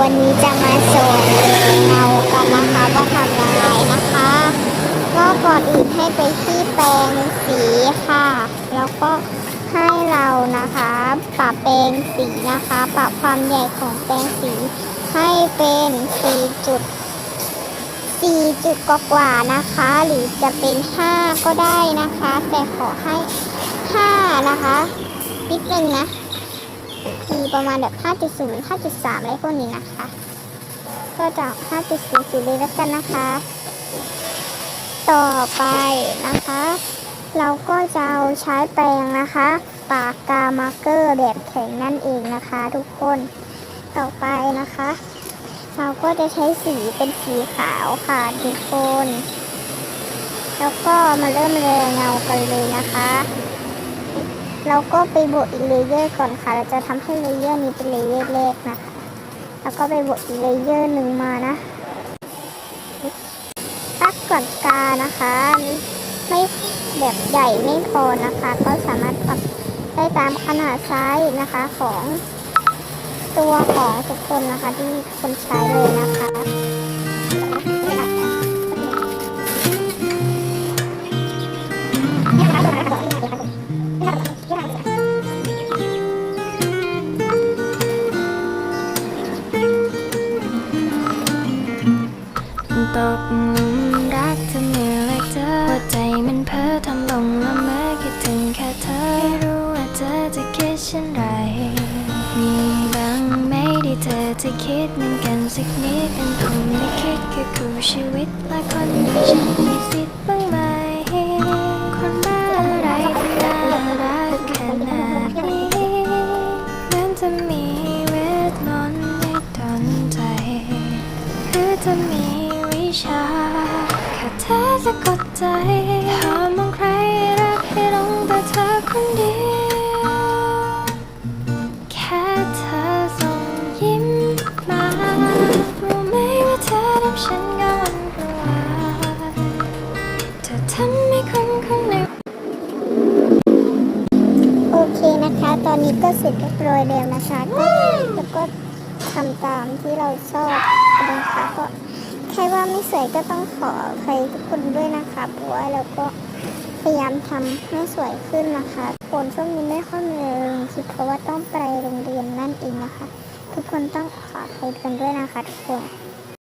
วันนี้จะมาสอนเงากันนะคะว่าทำยังไงนะคะ ก็ก่อนอื่นให้ไปที่แปรงสีค่ะ แล้วก็ให้เรานะคะปรับแปรงสีนะคะ ปรับความใหญ่ของแปรงสีให้เป็น4จุด4จุดกว่านะคะ หรือจะเป็น5ก็ได้นะคะ แต่ขอให้5นะคะนิดนึงนะมี ประมาณแบบ 5.0 5.3 อะไรพวกนี้นะคะ ก็จะ 5.00เลยแล้วกันนะคะ ต่อไปนะคะ เราก็จะเอาใช้แปรงนะคะ ปากกามาร์กเกอร์แบบแข็งนั่นเองนะคะ ทุกคน ต่อไปนะคะ เราก็จะใช้สีเป็นสีขาวค่ะทุกคน แล้วก็มาเริ่มเรียงเงากันเลยนะคะ เราก็ไปบดอีกเลเยอร์ก่อนค่ะ เราจะทำให้เลเยอร์นี้เป็นเลเยอร์แรกนะคะ แล้วก็ไปบดอีกเลเยอร์หนึ่งมานะตักก่อนกานะคะ ไม่แบบใหญ่ไม่พอนะคะ ก็สามารถปรับได้ตามขนาดไซส์นะคะของตัวของทุกคนนะคะที่คนใช้เลยนะคะ ตกหลุมรักเธอเมื่อไรเจอหัวใจมันเพ้อทำลงละเมอคิดถึงแค่เธอไม่รู้ว่าเธอจะคิดเช่นไรมีบ้างไหมที่เธอจะคิดเหมือนกันสักนิดเป็นผมไม่คิดแค่คู่ชีวิตและคนที่ฉันมีสิทธิ์ ใจห้ามมองใครรักให้ลงแต่เธอคนเดียว แค่เธอส่งยิ้มมา รู้ไหมว่าเธอทำฉันก็วันกระวายเธอทำให้คนคนหนึ่งโอเคนะคะ ตอนนี้ก็เสร็จเรียบร้อยแล้วนะคะ ก็แล้วก็ทำตามที่เราชอบนะคะก็ ใครว่าไม่สวยก็ต้องขอใครทุกคนด้วยนะคะเพราะว่าเราก็พยายามทำให้สวยขึ้นนะคะคนช่วงนี้ไม่ค่อยมีเลงคลิปเพราะว่าต้องไปโรงเรียนนั่นเองนะคะ ทุกคนต้องขอใครกันด้วยนะคะทุกคน